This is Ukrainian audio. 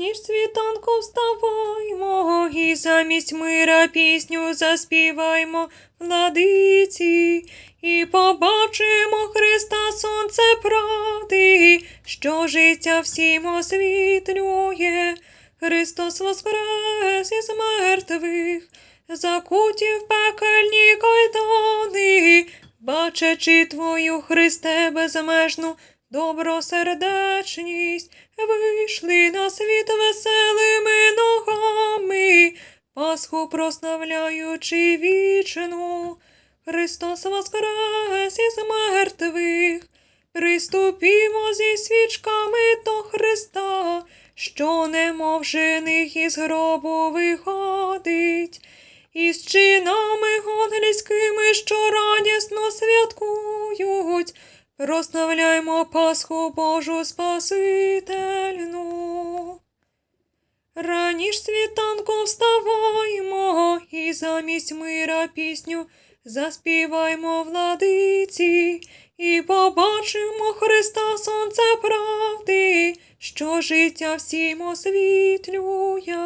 Раніш світанку вставаймо, і замість мира пісню заспіваймо владиці, і побачимо Христа сонце правди, що життя всім освітлює. Христос воскрес із мертвих, закуті в пекельні кайдани, бачачи твою Христе безмежну добросердечність, вийшли на світ веселими ногами, Пасху прославляючи вічну. Христос воскрес із мертвих, приступімо зі свічками до Христа, що немов жених із гробу виходить, і з чинами ангельськими, що радісно святкують, прославляймо Пасху Божу Спасительну. Раніш світанку вставаймо, і замість мира пісню заспіваймо владиці, і побачимо Христа сонце правди, що життя всім освітлює.